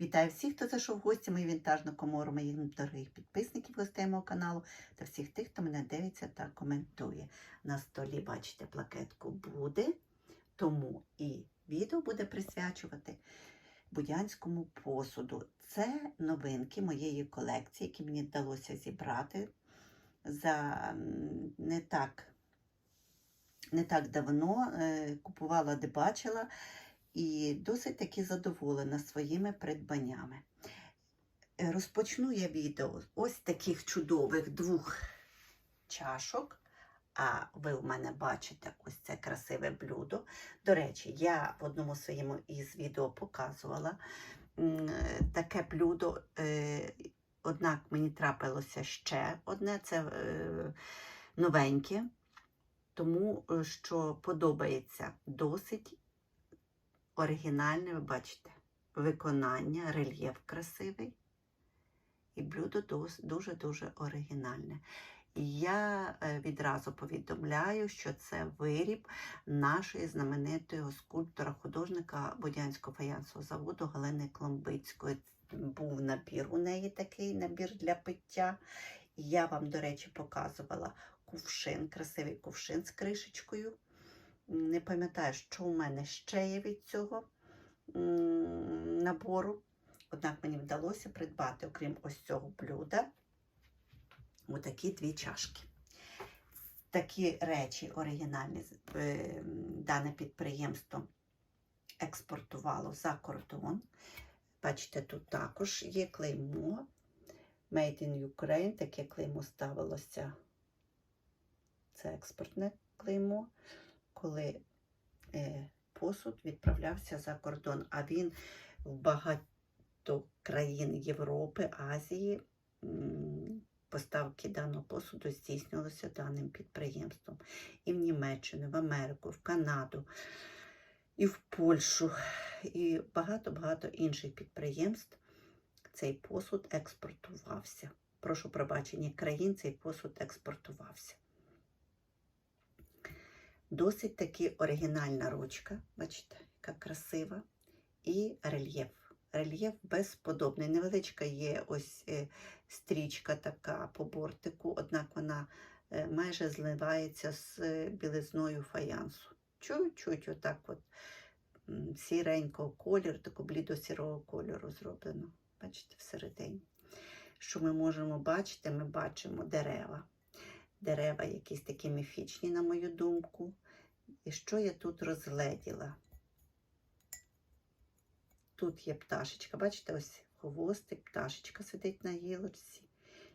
Вітаю всіх, хто зайшов в гості мою вінтажну комору, моїх дорогих підписників гостей мого каналу та всіх тих, хто мене дивиться та коментує. На столі, бачите, плакетку буде, тому і відео буде присвячувати будянському посуду. Це новинки моєї колекції, які мені вдалося зібрати за не так, не так давно. Е, Купувала, де бачила і досить таки задоволена своїми придбаннями. Е, Розпочну я відео ось таких чудових двох чашок. А ви в мене бачите ось це красиве блюдо. До речі, я в одному своєму із відео показувала таке блюдо. е, Однак мені трапилося ще одне, це е, новеньке, тому що подобається досить оригінальне, ви бачите, виконання, рельєф красивий. І блюдо дуже-дуже оригінальне. Я е, відразу повідомляю, що це виріб нашої знаменитого скульптора, художника Бодянського фаянсового заводу Галини Кломбицької. Був набір у неї такий набір для пиття. Я вам, до речі, показувала кувшин, красивий кувшин з кришечкою. Не пам'ятаю, що у мене ще є від цього набору. Однак мені вдалося придбати, окрім ось цього блюда, отакі дві чашки. Такі речі оригінальні е, дане підприємство експортувало за кордон. Бачите, тут також є клеймо Made in Ukraine, таке клеймо ставилося. Це експортне клеймо, коли е, посуд відправлявся за кордон, а він в багато країн Європи, Азії поставки даного посуду здійснювалися даним підприємством. І в Німеччину, в Америку, в Канаду, і в Польщу, і багато-багато інших підприємств цей посуд експортувався. Прошу пробачення країн, цей посуд експортувався. Досить таки оригінальна ручка, бачите, яка красива, і рельєф. Рельєф безподобний. Невеличка є ось е, стрічка така по бортику, однак вона е, майже зливається з е, білизною фаянсу. Чуть-чуть отак от сіренького кольору, такого блідо-сірого кольору зроблено. Бачите, всередині. Що ми можемо бачити? Ми бачимо дерева. Дерева якісь такі міфічні, на мою думку. І що я тут розгледіла? Тут є пташечка, бачите, ось хвостик, пташечка сидить на гілочці.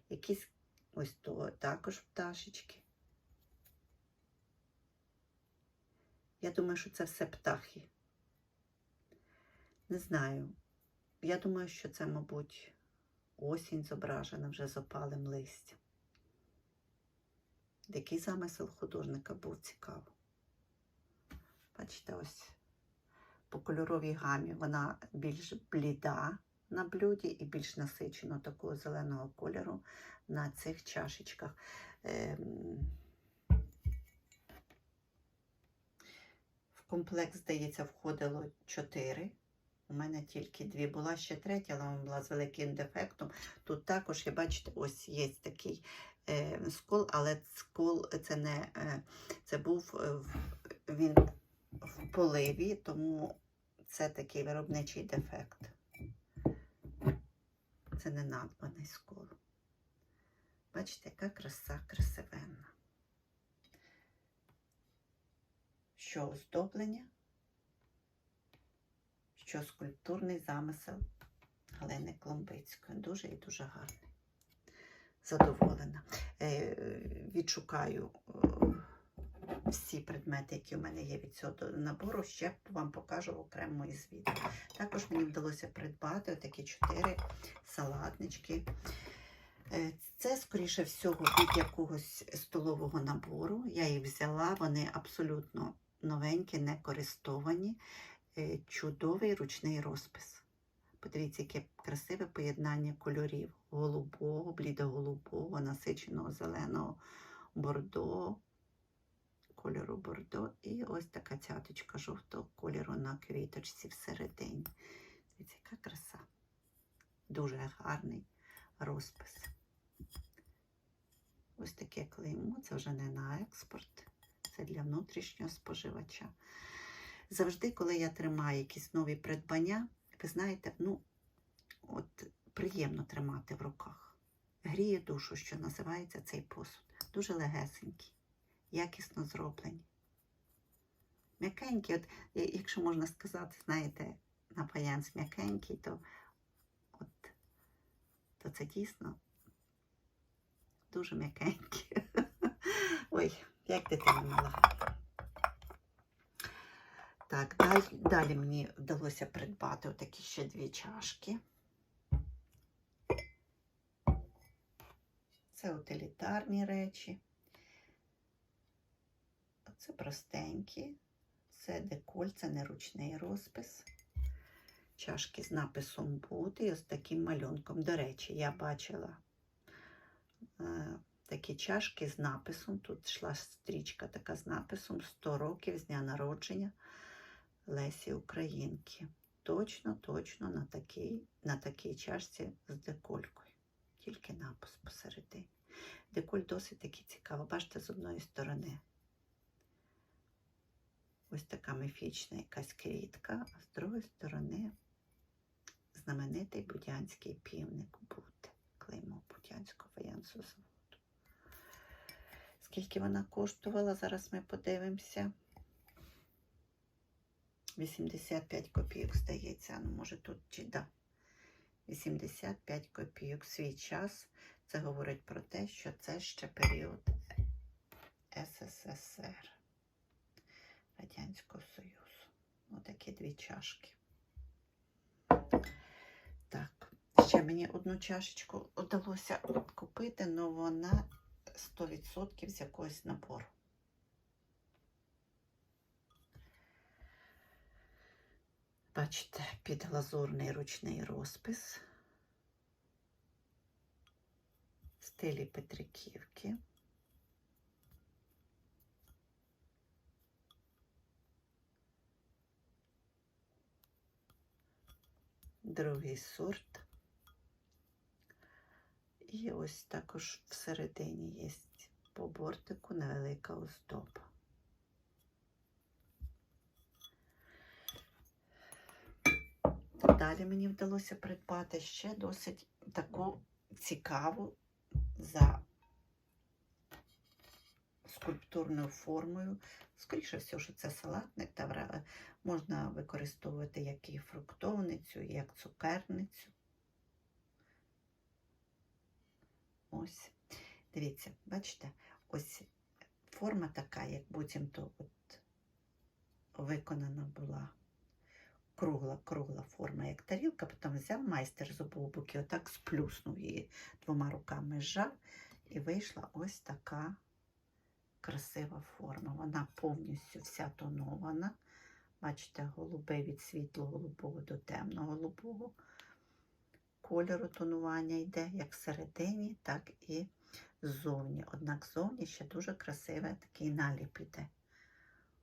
Якісь ось то також пташечки. Я думаю, що це все птахи. Не знаю. Я думаю, що це, мабуть, осінь зображена вже з опалим листям. Який замисел художника був цікаво. Бачите, ось по кольоровій гамі вона більш бліда на блюді і більш насичено такого зеленого кольору на цих чашечках. Ем, В комплект, здається, входило 4. У мене тільки дві. Була ще третя, але вона була з великим дефектом. Тут також, я бачите, ось є такий скол, але скол це не е, це був е, він в поливі, тому це такий виробничий дефект. Це не надбаний скол. Бачите, яка краса красивенна. Що оздоблення, що скульптурний замисел Галини Кломбицької. Дуже і дуже гарний. Задоволена. Е, відшукаю е, всі предмети, які у мене є від цього набору, ще вам покажу окремо із відео. Також мені вдалося придбати такі чотири салатнички. Е, Це, скоріше всього, від якогось столового набору. Я їх взяла, вони абсолютно новенькі, не користовані. Чудовий ручний розпис. Подивіться, яке красиве поєднання кольорів: голубого, блідоголубого, насиченого зеленого бордо, кольору бордо, і ось така цяточка жовтого кольору на квіточці всередині. Дивіться, яка краса. Дуже гарний розпис. Ось таке клеймо, це вже не на експорт, це для внутрішнього споживача. Завжди, коли я тримаю якісь нові придбання, ви знаєте, ну, от приємно тримати в руках. Гріє душу, що називається цей посуд. Дуже легесенький, якісно зроблені. М'якенький, от, якщо можна сказати, знаєте, на паянс м'якенький, то, от, то це дійсно дуже м'якенький. Ой, як дитина мала. Так, далі, мені вдалося придбати отакі ще дві чашки. Це утилітарні речі. Це простенькі. Це деколь, це не ручний розпис. Чашки з написом бути і ось таким малюнком. До речі, я бачила е, такі чашки з написом. Тут йшла стрічка така з написом 100 років з дня народження Лесі Українки. Точно, точно на такій, на такій чашці з деколькою. Тільки напис посередині. Деколь досить таки цікаво. Бачите, з одної сторони ось така міфічна якась квітка, а з другої сторони знаменитий будянський півник Бути. Клеймо Будянського воєнного заводу. Скільки вона коштувала, зараз ми подивимося. 85 копійок, здається. Ну, може тут чи да. 85 копійок. Свій час. Це говорить про те, що це ще період СССР. Радянського Союзу. Отакі дві чашки. Так, ще мені одну чашечку вдалося купити, але вона 100% з якогось набору. Бачите, підглазурний ручний розпис в стилі Петриківки. Другий сорт. І ось також всередині є по бортику невелика оздоба. Далі мені вдалося придбати ще досить таку цікаву за скульптурною формою. Скоріше всього, що це салатник, та можна використовувати як і фруктовницю, як цукерницю. Ось. Дивіться, бачите, ось форма така, як буцімто от виконана була кругла, кругла форма, як тарілка, потім взяв майстер з обох боків, отак сплюснув її двома руками зжав, і вийшла ось така красива форма. Вона повністю вся тонована. Бачите, голубий від світло-голубого до темно-голубого кольору тонування йде як всередині, так і ззовні. Однак ззовні ще дуже красивий такий наліп іде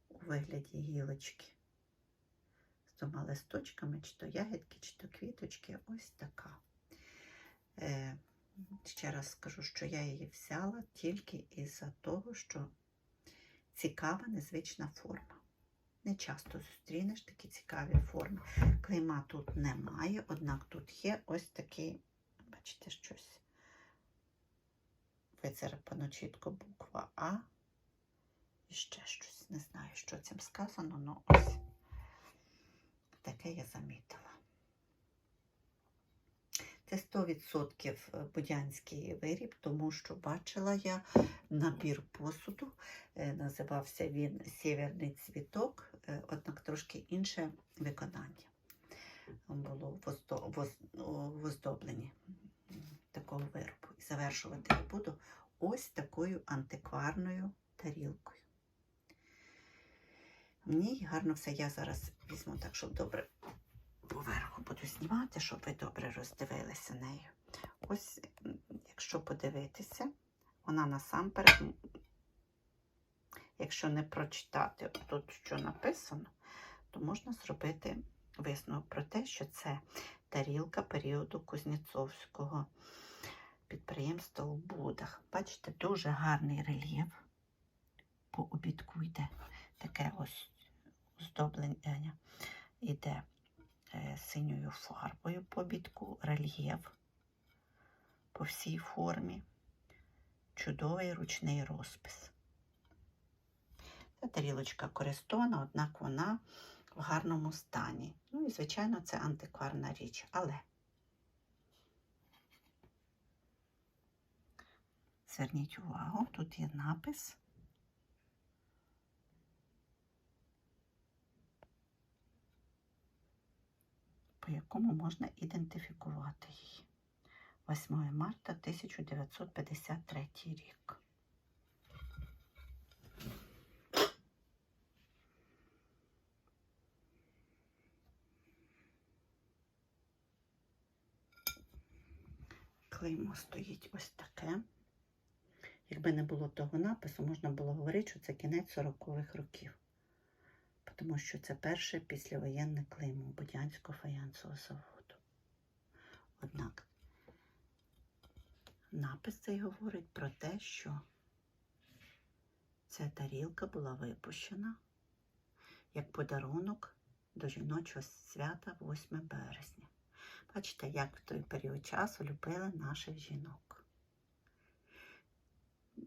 у вигляді гілочки двома листочками, чи то ягідки, чи то квіточки. Ось така. Е, ще раз скажу, що я її взяла тільки із-за того, що цікава, незвична форма. Не часто зустрінеш такі цікаві форми. Клейма тут немає, однак тут є ось такий, бачите, щось вицарапано чітко буква А. І ще щось. Не знаю, що цим сказано, але таке я замітила. Це 100% будянський виріб, тому що бачила я набір посуду. Е, Називався він Сєвєрний цвіток, е, однак трошки інше виконання було в оздобленні такого виробу. І завершувати я буду ось такою антикварною тарілкою. Мені гарно все. Я зараз візьму так, щоб добре поверху буду знімати, щоб ви добре роздивилися нею. Ось, якщо подивитися, вона насамперед, якщо не прочитати тут, що написано, то можна зробити висновок про те, що це тарілка періоду Кузнєцовського підприємства у Будах. Бачите, дуже гарний рельєф. По обідку йде таке ось оздоблення. Іде е, синьою фарбою по обідку, рельєф по всій формі. Чудовий ручний розпис. Ця тарілочка користована, однак вона в гарному стані. Ну і, звичайно, це антикварна річ. Але зверніть увагу, тут є напис. По якому можна ідентифікувати її. 8 марта 1953 рік. Клеймо стоїть ось таке. Якби не було того напису, можна було говорити, що це кінець 40-х років. Тому що це перше післявоєнне клеймо Будянського фаянсового заводу. Однак напис цей говорить про те, що ця тарілка була випущена як подарунок до жіночого свята 8 березня. Бачите, як в той період часу любили наших жінок.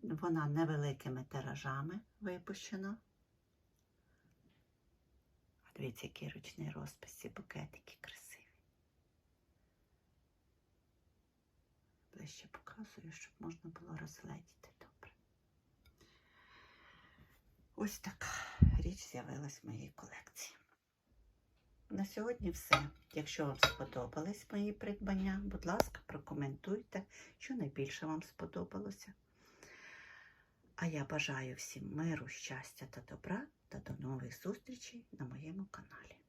Вона невеликими тиражами випущена. Дивіться, який ручний розпис, ці букетики красиві. Ближче показую, щоб можна було розгледіти добре. Ось така річ з'явилась в моїй колекції. На сьогодні все. Якщо вам сподобались мої придбання, будь ласка, прокоментуйте, що найбільше вам сподобалося. А я бажаю всім миру, щастя та добра та до нових зустрічей на моєму каналі.